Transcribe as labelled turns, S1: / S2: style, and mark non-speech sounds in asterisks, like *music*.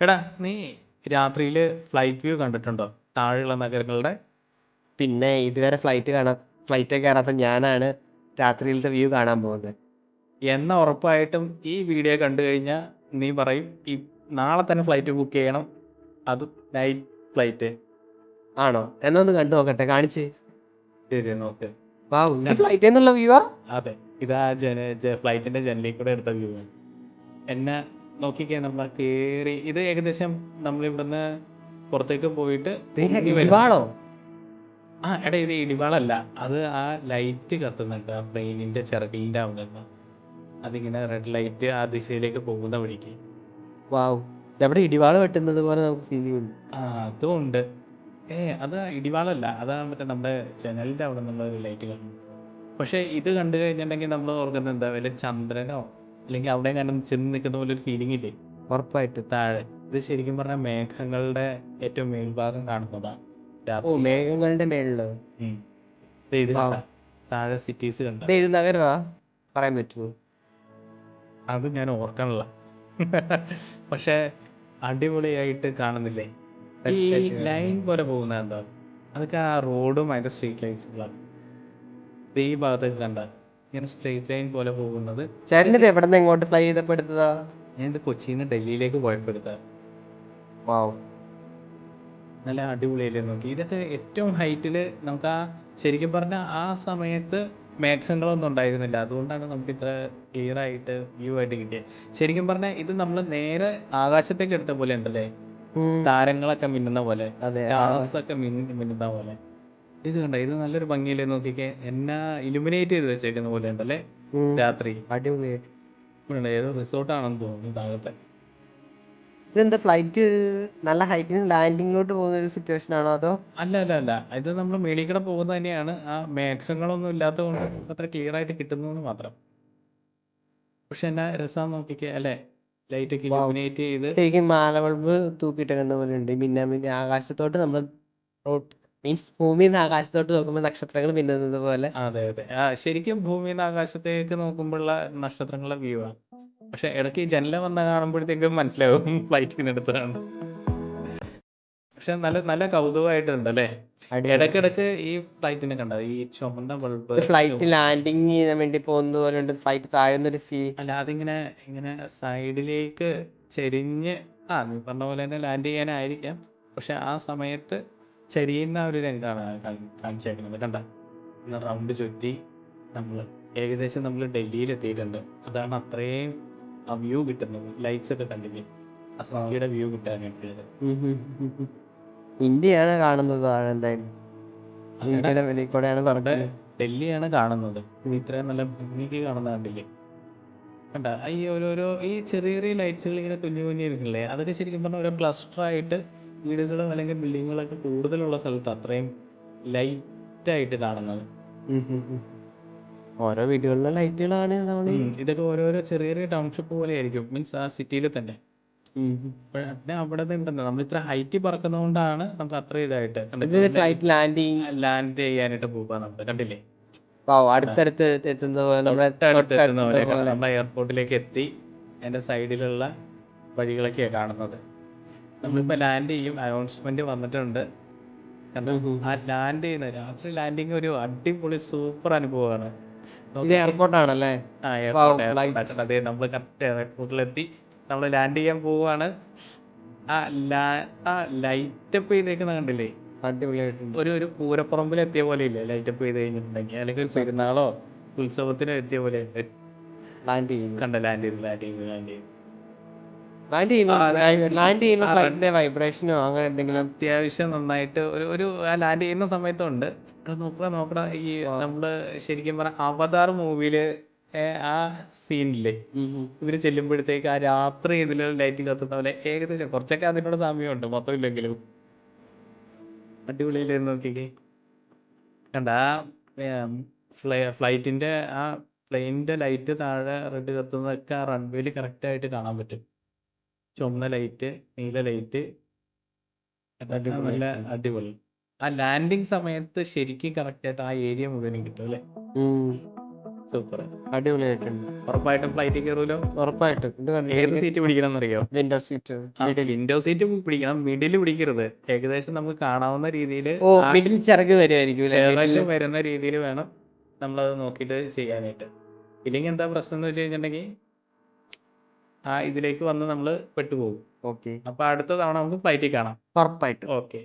S1: എടാ നീ രാത്രിയിൽ ഫ്ലൈറ്റ് വ്യൂ കണ്ടിട്ടുണ്ടോ? താഴെയുള്ള നഗരങ്ങളുടെ?
S2: പിന്നെ ഇതുവരെ ഫ്ലൈറ്റ് കാണാൻ ഫ്ലൈറ്റ് കയറാത്ത ഞാനാണ് രാത്രിയിലത്തെ വ്യൂ കാണാൻ പോകുന്നത്.
S1: എന്ന ഉറപ്പായിട്ടും ഈ വീഡിയോ കണ്ടു കഴിഞ്ഞാൽ നീ പറയും ഈ നാളെ തന്നെ ഫ്ലൈറ്റ് ബുക്ക് ചെയ്യണം അത് നൈറ്റ് ഫ്ലൈറ്റ്
S2: ആണോ? എന്നാ ഒന്ന് കണ്ടു നോക്കട്ടെ കാണിച്ച്.
S1: ശരി നോക്ക്
S2: വാവ് ഇത് ഫ്ലൈറ്റിൽ നിന്നുള്ള വ്യൂ ആ?
S1: അതെ ഇതാ ജന ഫ്ലൈറ്റിന്റെ ജനലിൽ കൂടെ എടുത്ത വ്യൂ ആണ്. എന്നെ നോക്കിക്കേ നമ്മൾ കേറി. ഇത് ഏകദേശം നമ്മൾ ഇവിടുന്ന് പുറത്തേക്ക് പോയിട്ട്
S2: ഇടിവാളോ.
S1: ആ എടാ ഇത് ഇടിവാളല്ല. അത് ആ ലൈറ്റ് കത്തുന്നുണ്ട് ആ ബ്രെയിനിന്റെ ചിറകിലിന്റെ അവിടെ നിന്ന് അതിങ്ങനെ റെഡ് ലൈറ്റ് ആ ദിശയിലേക്ക് പോകുന്ന വഴിക്ക്.
S2: വാവ് അവിടെ ഇടിവാൾ വെട്ടുന്നത് പോലെ നമുക്ക് ഫീൽ ചെയ്യുന്നു
S1: ആ അതും ഉണ്ട്. ഏ അത് ഇടിവാളല്ല. അതാ മറ്റേ നമ്മുടെ ജനലിന്റെ അവിടെ നിന്നുള്ള ലൈറ്റ് കാണും പക്ഷെ ഇത് കണ്ടു കഴിഞ്ഞിട്ടുണ്ടെങ്കിൽ നമ്മൾ ഓർക്കുന്നത് എന്താ? വല്ല ചന്ദ്രനോ അല്ലെങ്കിൽ അവിടെ കാരണം ചെന്ന് നിൽക്കുന്ന പോലെ ഒരു ഫീലിംഗ് ഇല്ലേ?
S2: ഉറപ്പായിട്ട്.
S1: താഴെ. ഇത് ശരിക്കും പറഞ്ഞാൽ മേഘങ്ങളുടെ ഏറ്റവും മേൽഭാഗം കാണുന്നതാണ്
S2: ഓ മേഘങ്ങളുടെ
S1: മേളിൽ? ഇത് താഴെ സിറ്റീസ് കണ്ട.
S2: ദേ ഇത് നഗരമാ? പറയാൻ പറ്റുമോ?
S1: അത് ഞാൻ ഓർക്കണില്ല. പക്ഷെ അടിപൊളിയായിട്ട് കാണുന്നില്ലേ? ഈ ലൈൻ പോലെ പോകുന്ന എന്താ? അതൊക്കെ ആ റോഡും അതിന്റെ സ്ട്രീറ്റ് ലൈറ്റ്സുകളാണ് ഈ ഭാഗത്തൊക്കെ കണ്ട. ഇങ്ങനെ സ്ട്രേറ്റ് ലൈൻ പോലെ പോകുന്നത്.
S2: ചേട്ടൻ ഇത് എവിടെ നിന്ന് എങ്ങോട്ട് ഫ്ലൈ ചെയ്തപ്പോ എടുത്തതാ
S1: ഞാൻ ഇത് കൊച്ചിയിൽ നിന്ന് ഡൽഹിയിലേക്ക് എടുത്ത
S2: വാവ്
S1: നല്ല അടിപൊളിയല്ലേ നോക്കി. ഇതൊക്കെ ഏറ്റവും ഹൈറ്റിൽ നമുക്ക് ആ ശരിക്കും പറഞ്ഞാൽ ആ സമയത്ത് മേഘങ്ങളൊന്നും ഉണ്ടായിരുന്നില്ല. അതുകൊണ്ടാണ് നമുക്ക് ഇത്ര ക്ലിയർ ആയിട്ട് വ്യൂ ആയിട്ട് കിട്ടിയത് ശരിക്കും പറഞ്ഞാൽ ഇത് നമ്മൾ നേരെ ആകാശത്തേക്ക് എടുത്ത പോലെ ഉണ്ടല്ലേ? താരങ്ങളൊക്കെ മിന്നുന്ന പോലെ. സ്റ്റാർസ് ഒക്കെ മിന്നി മിന്നുന്ന പോലെ. ഇത് കണ്ട? ഇത് നല്ലൊരു ഭംഗിയില്ലേ നോക്കിക്കേ? എന്നാ ഇലുമിനേറ്റ് ചെയ്ത് വെച്ചേക്കുന്ന പോലെ ഉണ്ടല്ലേ
S2: ഉം.
S1: രാത്രി.
S2: അടിപൊളിയായിട്ട്
S1: ഇവിടെ ഏതോ റിസോർട്ടാണെന്ന് തോന്നുന്നു താഴത്തെ
S2: ഇതെന്താ ഫ്ലൈറ്റ് നല്ല ഹൈറ്റിൽ ലാൻഡിങ്ങിലോട്ട് പോകുന്ന ഒരു സിറ്റുവേഷൻ ആണോ അതോ?
S1: അല്ല അല്ല അല്ല. ഇത് നമ്മൾ മേളിൽ കൂടെ പോകുന്നത് തന്നെയാണ്. ആ മേഘങ്ങളൊന്നും ഇല്ലാത്തത് കൊണ്ട് അത്ര ക്ലിയർ ആയിട്ട് കിട്ടുന്നു മാത്രം. പക്ഷെ എന്നാ രസം നോക്കിക്കേ അല്ലേ? ലൈറ്റ് ഒക്കെ
S2: Wow.
S1: ഇലുമിനേറ്റ് ചെയ്ത്.
S2: ശരിക്കും മാല ബൾബ് തൂക്കിയിട്ടേക്കുന്ന പോലെ ഉണ്ട്. പിന്നെ ആകാശത്തോട്ട് നമ്മൾ മീൻസ് ഭൂമിയിൽ നിന്ന് ആകാശത്തോട്ട് നോക്കുമ്പോൾ നക്ഷത്രങ്ങൾ മിന്നുന്നത് പോലെ.
S1: അതെ അതെ. ആ ശരിക്കും ഭൂമിയിൽ നിന്ന് ആകാശത്തേക്ക് നോക്കുമ്പോഴുള്ള നക്ഷത്രങ്ങളുടെ വ്യൂ ആണ്. പക്ഷെ ഇടയ്ക്ക് ഈ ജനല വന്ന കാണുമ്പോഴത്തേക്കും മനസ്സിലാവും *laughs* ഫ്ലൈറ്റിന് അടുത്താണ്. പക്ഷെ നല്ല നല്ല കൗതുകമായിട്ടുണ്ട് അല്ലേ? ഇടയ്ക്കിടയ്ക്ക് ഈ ഫ്ലൈറ്റിനെ കണ്ട ഈ ചുമന്ന ബൾബ്
S2: ഫ്ലൈറ്റ് ലാൻഡിങ് ചെയ്യാൻ വേണ്ടി പോകുന്നത് പോലെ ഉണ്ട്. ഫ്ലൈറ്റ് താഴ്ന്നൊരു ഫീൽ
S1: അല്ല അതിങ്ങനെ ഇങ്ങനെ സൈഡിലേക്ക് ചെരിഞ്ഞ് ആ നീ പറഞ്ഞ പോലെ തന്നെ ലാൻഡ് ചെയ്യാനായിരിക്കാം. പക്ഷെ ആ സമയത്ത് ചെരിയുന്ന ഒരു രംഗമാണ് കാണിച്ചേക്കുന്നത്. കണ്ട? റൗണ്ട് ചുറ്റി നമ്മൾ ഏകദേശം നമ്മൾ ഡൽഹിയിൽ എത്തിയിട്ടുണ്ട്. അതാണ് അത്രയും ആ വ്യൂ കിട്ടുന്നത്. ലൈറ്റ്സ് ഒക്കെ കണ്ടില്ലേ? ആ സിറ്റിയുടെ വ്യൂ കിട്ടാൻ വേണ്ടിയത്
S2: ഇന്ത്യയാണ് കാണുന്നത് താഴെ എന്തായാലും.
S1: അങ്ങനെ
S2: ഇന്ത്യയുടെ വെളിയിൽ കൂടെയാണ് പറക്കുന്നത്
S1: ഡൽഹിയാണ് കാണുന്നത്. ഇത്രയും നല്ല ഭംഗിക്ക് കാണുന്ന കണ്ടില്ലേ? കണ്ട? ഈ ഓരോരോ ഈ ചെറിയ ചെറിയ ലൈറ്റ്സുകൾ ഇങ്ങനെ കുഞ്ഞു കുഞ്ഞു ഇരിക്കില്ലേ അതൊക്കെ ശരിക്കും പറഞ്ഞാൽ ഒരു ക്ലസ്റ്റർ ആയിട്ട് വീടുകളും അല്ലെങ്കിൽ ബിൽഡിങ്ങുകളൊക്കെ കൂടുതലുള്ള സ്ഥലത്ത് അത്രയും ലൈറ്റ് ആയിട്ട് കാണുന്നത്.
S2: ഓരോ വീടുകളിലെ ലൈറ്റുകളാണ് നമ്മൾ
S1: ഇതൊക്കെ ഓരോരോ ചെറിയ ചെറിയ ടൗൺഷിപ്പ് പോലെ ആയിരിക്കും മീൻസ് ആ സിറ്റിയിൽ തന്നെ. പിന്നെ അവിടെ ഉണ്ടല്ലോ നമ്മൾ ഇത്ര ഹൈറ്റ് പറക്കുന്നതുകൊണ്ടാണ് നമുക്ക് അത്ര ഇതായിട്ട്
S2: ഇത് ഫ്ലൈറ്റ് ലാൻഡിങ്.
S1: ലാൻഡ് ചെയ്യാനായിട്ട് പോകാൻ നമുക്ക്. കണ്ടില്ലേ?
S2: അടുത്തടുത്ത്
S1: എത്തുന്ന എയർപോർട്ടിലേക്ക് എത്തി അതിന്റെ സൈഡിലുള്ള വഴികളൊക്കെയാണ് കാണുന്നത്. നമ്മളിപ്പോ ലാൻഡ് ചെയ്യും അനൗൺസ്മെന്റ് വന്നിട്ടുണ്ട്. ആ ലാൻഡ് ചെയ്യുന്ന രാത്രി ലാൻഡിങ് ഒരു അടിപൊളി സൂപ്പർ അനുഭവമാണ്.
S2: എയർപോർട്ടാണല്ലേ
S1: ആ എയർപോർട്ട് അതെ നമ്മൾ കറക്റ്റ് എയർപോർട്ടിലെത്തി നമ്മൾ ലാൻഡ് ചെയ്യാൻ പോവാണ്. ആ ലാ ആ ലൈറ്റപ്പ് ചെയ്തേക്കുന്ന കണ്ടില്ലേ?
S2: അടിപൊളിയായിട്ടുണ്ട്.
S1: ഒരു ഒരു പൂരപ്പറമ്പിൽ എത്തിയ പോലെ ഇല്ലേ ലൈറ്റപ്പ് ചെയ്ത് കഴിഞ്ഞിട്ടുണ്ടെങ്കിൽ അല്ലെങ്കിൽ ഒരു പെരുന്നാളോ ഉത്സവത്തിനോ എത്തിയ പോലെ.
S2: ലാൻഡ് ചെയ്യുന്നു.
S1: കണ്ട ലാൻഡ് ചെയ്ത് ലാൻഡ് ചെയ്ത് ലാൻഡ് ചെയ്ത്
S2: ലാൻഡ്
S1: ചെയ്യുന്ന
S2: ലാൻഡ് ചെയ്യുമ്പോൾ ഫ്ലൈറ്റിന്റെ വൈബ്രേഷനോ അങ്ങനെ എന്തെങ്കിലും?
S1: അത്യാവശ്യം നന്നായിട്ട് ഒരു ഒരു ലാൻഡ് ചെയ്യുന്ന സമയത്തുണ്ട് നോക്കടാ നോക്കടാ ഈ. നമ്മൾ ശരിക്കും പറഞ്ഞ അവതാർ മൂവിയിൽ ആ സീനില്ലേ? ഇവർ ചെല്ലുമ്പോഴത്തേക്ക് ആ രാത്രി ഇതിൽ ലൈറ്റിൽ കത്തുന്ന പോലെ ഏകദേശം കുറച്ചൊക്കെ അതിനോട് സാമ്യമുണ്ട് മൊത്തം ഇല്ലെങ്കിലും അടിപൊളിയില്ലേ നോക്കിക്കേ. കണ്ട ആ ഫ്ലൈറ്റിന്റെ ആ പ്ലെയിനിന്റെ ലൈറ്റ് താഴെ റെഡ് കത്തുന്നതൊക്കെ ആ റൺവേയിൽ കറക്റ്റ് ആയിട്ട് കാണാൻ പറ്റും. ചുവന്ന ലൈറ്റ് നീല ലൈറ്റ്. നല്ല അടിപൊളി. ആ ലാൻഡിങ് സമയത്ത് ശരിക്കും കറക്റ്റ് ആയിട്ട് ആ ഏരിയ മുഴുവൻ കിട്ടും അല്ലേ. സൂപ്പർ
S2: അടിപൊളിയായിട്ടുണ്ട്.
S1: ഉറപ്പായിട്ടും ഫ്ലൈറ്റിൽ കയറുമല്ലോ
S2: ഉറപ്പായിട്ടും. ഇത്
S1: ഏത് സീറ്റ് പിടിക്കണം എന്നറിയോ
S2: വിൻഡോ സീറ്റ്
S1: വിൻഡോ സീറ്റ് പിടിക്കണം. മിഡിൽ പിടിക്കരുത്. ഏകദേശം നമുക്ക് കാണാവുന്ന രീതിയിൽ
S2: മിഡിൽ ചിറക് വരുമായിരിക്കും അല്ലേ?
S1: വരുന്ന രീതിയിൽ വേണം നമ്മളത് നോക്കിയിട്ട് ചെയ്യാനായിട്ട്. ഇല്ലെങ്കിൽ എന്താ പ്രശ്നം എന്ന് വെച്ച് കഴിഞ്ഞിട്ടുണ്ടെങ്കിൽ ആ ഇതിലേക്ക് വന്ന് നമ്മൾ പെട്ടുപോകും.
S2: ഓക്കെ.
S1: അപ്പൊ അടുത്ത തവണ നമുക്ക് ഫ്ലൈറ്റിൽ കാണാം.
S2: ഉറപ്പായിട്ട്.
S1: ഓക്കെ.